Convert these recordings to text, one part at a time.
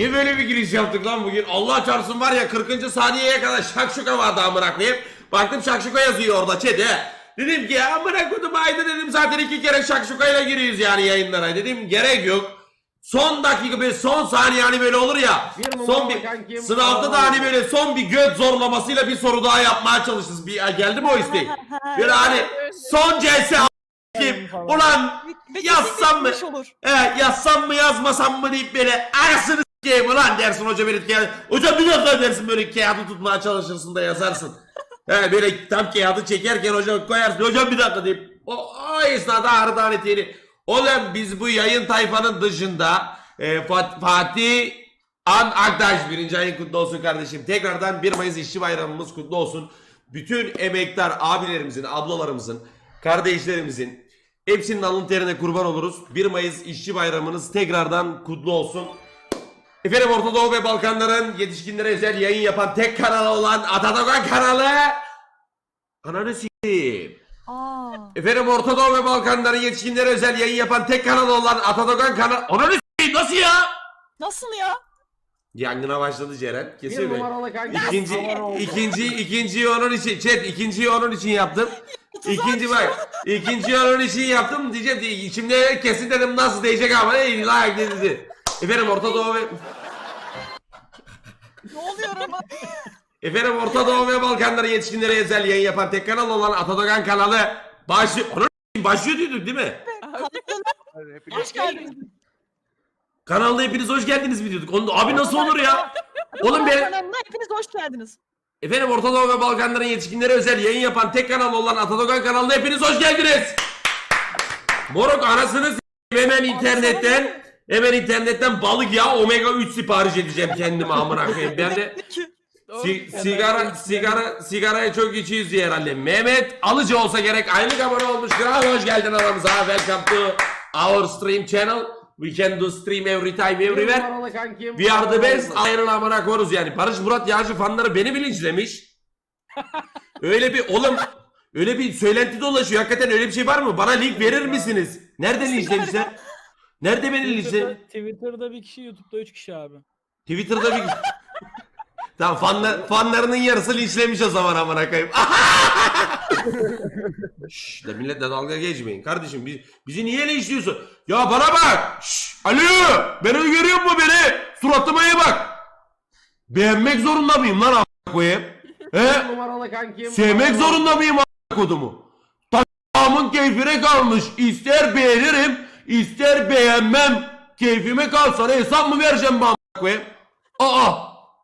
Niye böyle bir giriş yaptık lan bugün? Allah çarpsın var ya 40. saniyeye kadar şakşuka vardı amına koyayım. Baktım şakşuka yazıyor orada çete. Dedim ki amına koydum ayda dedim zaten iki kere şakşukayla giriyoruz yani yayınlara. Dedim gerek yok. Son dakika böyle son saniye hani böyle olur ya. Bir son bir kankim, sınavda da hani böyle son bir göt zorlamasıyla bir soru daha yapmaya çalışırız. Bir geldi mi o istek? Böyle hani son CS kim? Ulan yazsam mı? olur. He yazsam mı yazmasam mı deyip böyle arasını s**eyim ulan dersin hoca beni kağıt. Hocam bir dakika dersin böyle kağıdı tutmaya çalışırsın da yazarsın. He böyle tam kağıdı çekerken hocam koyarsın. Hocam bir dakika deyip o, o esnada ağrıdan eteğini. Oğlum biz bu yayın tayfanın dışında e, Fat- Fatih An Aktaş birinci ayın kutlu olsun kardeşim. Tekrardan 1 Mayıs işçi bayramımız kutlu olsun. Bütün emektar abilerimizin, ablalarımızın, kardeşlerimizin hepsinin alın terine kurban oluruz. 1 Mayıs işçi bayramınız tekrardan kutlu olsun. Efendim Orta Doğu ve Balkanların yetişkinlere özel yayın yapan tek kanalı olan Atadogan kanalı. Ananı s**eyim. Aa. Efendim Orta Doğu ve Balkanların yetişkinlere özel yayın yapan tek kanalı olan Atadogan kanalı. Ananı s**eyim nasıl ya? Nasıl ya? Yangına başladı Ceren. Numaralı kankim. İkinci, ikinci, ikinciyi onun için, chat ikinciyi onun için yaptım. İkinci bak, ikinciyi onun için yaptım diyeceğim diye içimde kesin dedim nasıl diyecek ama ey like dedi. Efendim Orta Doğu ve Ne oluyor ama? Efendim Orta Doğu ve Balkanların yetişkinlere özel yayın yapan tek kanal olan Atadogan kanalı başlıyor. Onun başlıyor diyorduk değil mi? Hoş geldiniz. Kanalda hepiniz hoş geldiniz mi diyorduk. Onu, abi nasıl olur ya? Oğlum ben Kanalına hepiniz hoş geldiniz. Efendim Orta Doğu ve Balkanların yetişkinlere özel yayın yapan tek kanal olan Atadogan kanalına hepiniz hoş geldiniz. Moruk anasını s**eyim hemen internetten hemen internetten balık yağı omega 3 sipariş edeceğim kendime amına koyayım. Ben de si- sigara sigara sigarayı çok içiyoruz diye herhalde. Mehmet Alıcı olsa gerek aylık abone olmuş. Kral hoş geldin aramıza. Welcome to our stream channel. We can do stream every time everywhere. We are the best. Ayrıl amına koyarız yani. Barış Murat Yağcı fanları beni bilinçlemiş. öyle bir oğlum öyle bir söylenti dolaşıyor. Hakikaten öyle bir şey var mı? Bana link verir misiniz? Nerede linçlemişler? Nerede beni linçle? Twitter'da, Twitter'da bir kişi, YouTube'da üç kişi abi. Twitter'da bir Tamam fanlar, fanlarının yarısı linçlemiş o zaman amına koyayım. Şşş de milletle dalga geçmeyin. Kardeşim biz, bizi niye linçliyorsun? Ya bana bak. Şşş, alo. Beni görüyor mu beni? Suratıma iyi bak. Beğenmek zorunda mıyım lan amına koyayım? He? numaralı kankim. Sevmek zorunda mıyım amına kodumu? Tamamın keyfine kalmış. İster beğenirim, ister beğenmem. Keyfime ne hesap mı vereceğim ben koyayım? Aa!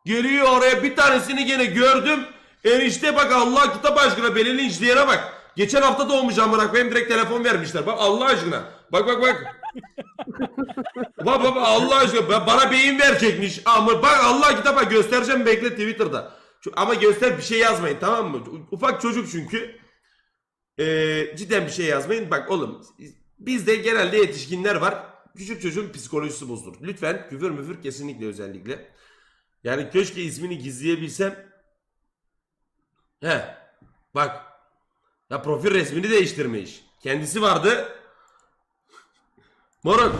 Geliyor oraya bir tanesini gene gördüm. Enişte bak Allah kitap aşkına beni linçleyene bak. Geçen hafta doğmuş amına koyayım direkt telefon vermişler. Bak Allah aşkına. Bak bak bak. bak bak Allah aşkına Ba- bana beyin verecekmiş. Ama bak Allah kitaba göstereceğim bekle Twitter'da. Ama göster bir şey yazmayın tamam mı? Ufak çocuk çünkü. Ee, cidden bir şey yazmayın. Bak oğlum bizde genelde yetişkinler var. Küçük çocuğun psikolojisi bozulur. Lütfen küfür müfür kesinlikle özellikle. Yani keşke ismini gizleyebilsem. He. Bak. Ya profil resmini değiştirmiş. Kendisi vardı. Moruk.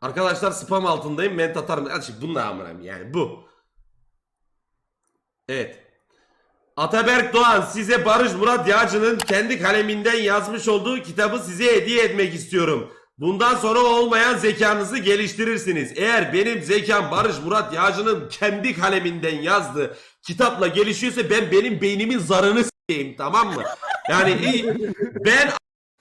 Arkadaşlar spam altındayım. Ben tatarım. Hadi şimdi bununla amınayım yani bu. Evet. Ataberk Doğan size Barış Murat Yağcı'nın kendi kaleminden yazmış olduğu kitabı size hediye etmek istiyorum. Bundan sonra olmayan zekanızı geliştirirsiniz. Eğer benim zekam Barış Murat Yağcı'nın kendi kaleminden yazdığı kitapla gelişiyorsa ben benim beynimin zarını s**eyim tamam mı? Yani ben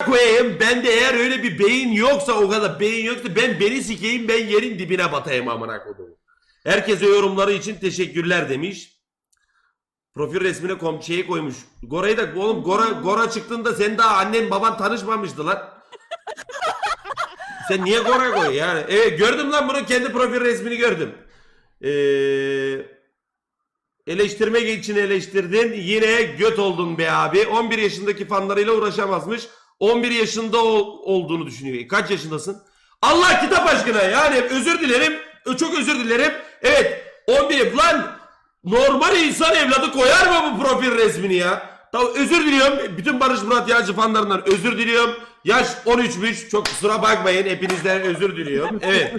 koyayım ben de eğer öyle bir beyin yoksa o kadar beyin yoksa ben beni sikeyim ben yerin dibine batayım amına koduğum. Herkese yorumları için teşekkürler demiş. Profil resmine kom şeyi koymuş. Gora'yı da oğlum Gora Gora çıktığında sen daha annen baban tanışmamıştı lan. sen niye Gora koy yani? Evet gördüm lan bunu kendi profil resmini gördüm. Ee, eleştirmek için eleştirdin. Yine göt oldun be abi. 11 yaşındaki fanlarıyla uğraşamazmış. 11 yaşında ol- olduğunu düşünüyor. Kaç yaşındasın? Allah kitap aşkına yani özür dilerim. Çok özür dilerim. Evet 11 lan normal insan evladı koyar mı bu profil resmini ya? Tamam özür diliyorum. Bütün Barış Murat Yağcı fanlarından özür diliyorum. Yaş 13'müş. Çok kusura bakmayın. Hepinizden özür diliyorum. Evet.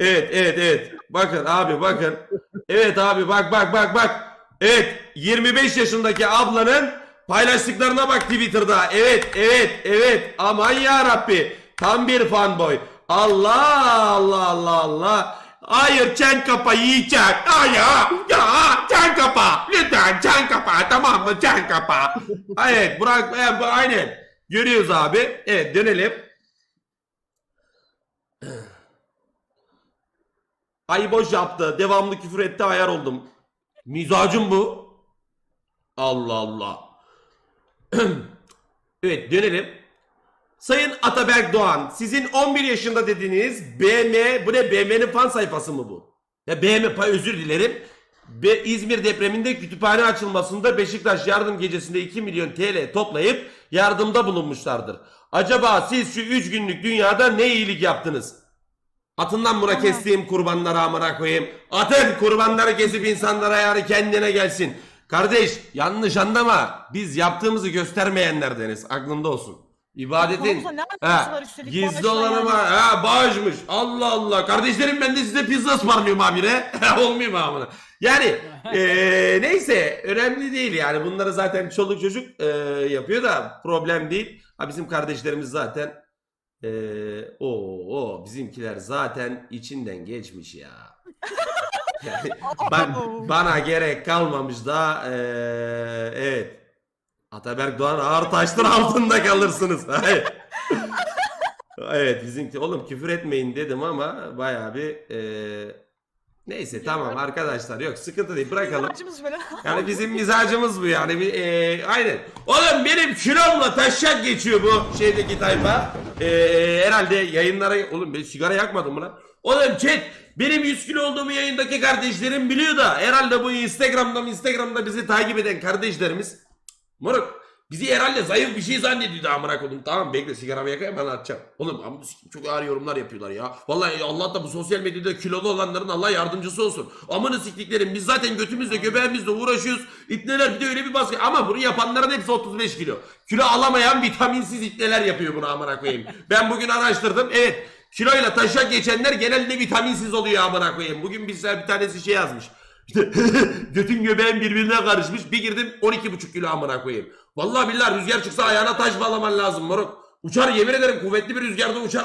Evet evet evet. Bakın abi bakın. Evet abi bak bak bak bak. Evet 25 yaşındaki ablanın paylaştıklarına bak Twitter'da. Evet evet evet. Aman ya Rabbi. Tam bir fanboy. Allah Allah Allah Allah. Hayır çen kapa yiyecek. Ay ya ya çen kapa. Lütfen çen kapa tamam mı çen kapa. Evet Burak e, bu aynen. Görüyoruz abi. Evet dönelim. Ay boş yaptı. Devamlı küfür etti ayar oldum. Mizacım bu. Allah Allah. evet dönelim. Sayın Ataberk Doğan, sizin 11 yaşında dediğiniz BM, bu ne BM'nin fan sayfası mı bu? Ya BM, pay özür dilerim. Be, İzmir depreminde kütüphane açılmasında Beşiktaş yardım gecesinde 2 milyon TL toplayıp yardımda bulunmuşlardır. Acaba siz şu 3 günlük dünyada ne iyilik yaptınız? Atından buna kestiğim kurbanları amına koyayım. Atın kurbanları kesip insanlara yani kendine gelsin. Kardeş yanlış anlama. Biz yaptığımızı göstermeyenlerdeniz. Aklında olsun. İbadetin Hamza ne alakası var üstelik gizli yani. Ha bağışmış. Allah Allah. Kardeşlerim ben de size pizza ısmarlıyorum abire. Olmuyor mu amına? Yani eee, neyse önemli değil yani. Bunları zaten çoluk çocuk eee, yapıyor da problem değil. Ha bizim kardeşlerimiz zaten eee o o bizimkiler zaten içinden geçmiş ya. Yani ben, bana gerek kalmamış da eee, evet. Ataberk Doğan ağır taşlar altında kalırsınız. Hayır. evet bizimki oğlum küfür etmeyin dedim ama bayağı bir eee, neyse tamam arkadaşlar yok sıkıntı değil bırakalım. Acımız böyle. Yani bizim mizacımız bu yani. Bir, e, aynen. Oğlum benim kilomla taşak geçiyor bu şeydeki tayfa. E, herhalde yayınlara... Oğlum ben sigara yakmadım mı lan? Oğlum chat benim 100 kilo olduğumu yayındaki kardeşlerim biliyor da herhalde bu Instagram'da Instagram'da bizi takip eden kardeşlerimiz Moruk bizi herhalde zayıf bir şey zannediyordu amına koydum. Tamam bekle sigaramı yakayım ben atacağım. Oğlum çok ağır yorumlar yapıyorlar ya. Vallahi Allah da bu sosyal medyada kilolu olanların Allah yardımcısı olsun. Amını siktiklerim biz zaten götümüzle göbeğimizle uğraşıyoruz. İtneler bir de öyle bir baskı. Ama bunu yapanların hepsi 35 kilo. Kilo alamayan vitaminsiz itneler yapıyor bunu amına koyayım. Ben bugün araştırdım. Evet kiloyla taşak geçenler genelde vitaminsiz oluyor amına koyayım. Bugün bizler bir tanesi şey yazmış. İşte götün göbeğin birbirine karışmış. Bir girdim 12,5 kilo amına koyayım. Vallahi billahi rüzgar çıksa ayağına taş bağlaman lazım moruk. Uçar yemin ederim kuvvetli bir rüzgarda uçar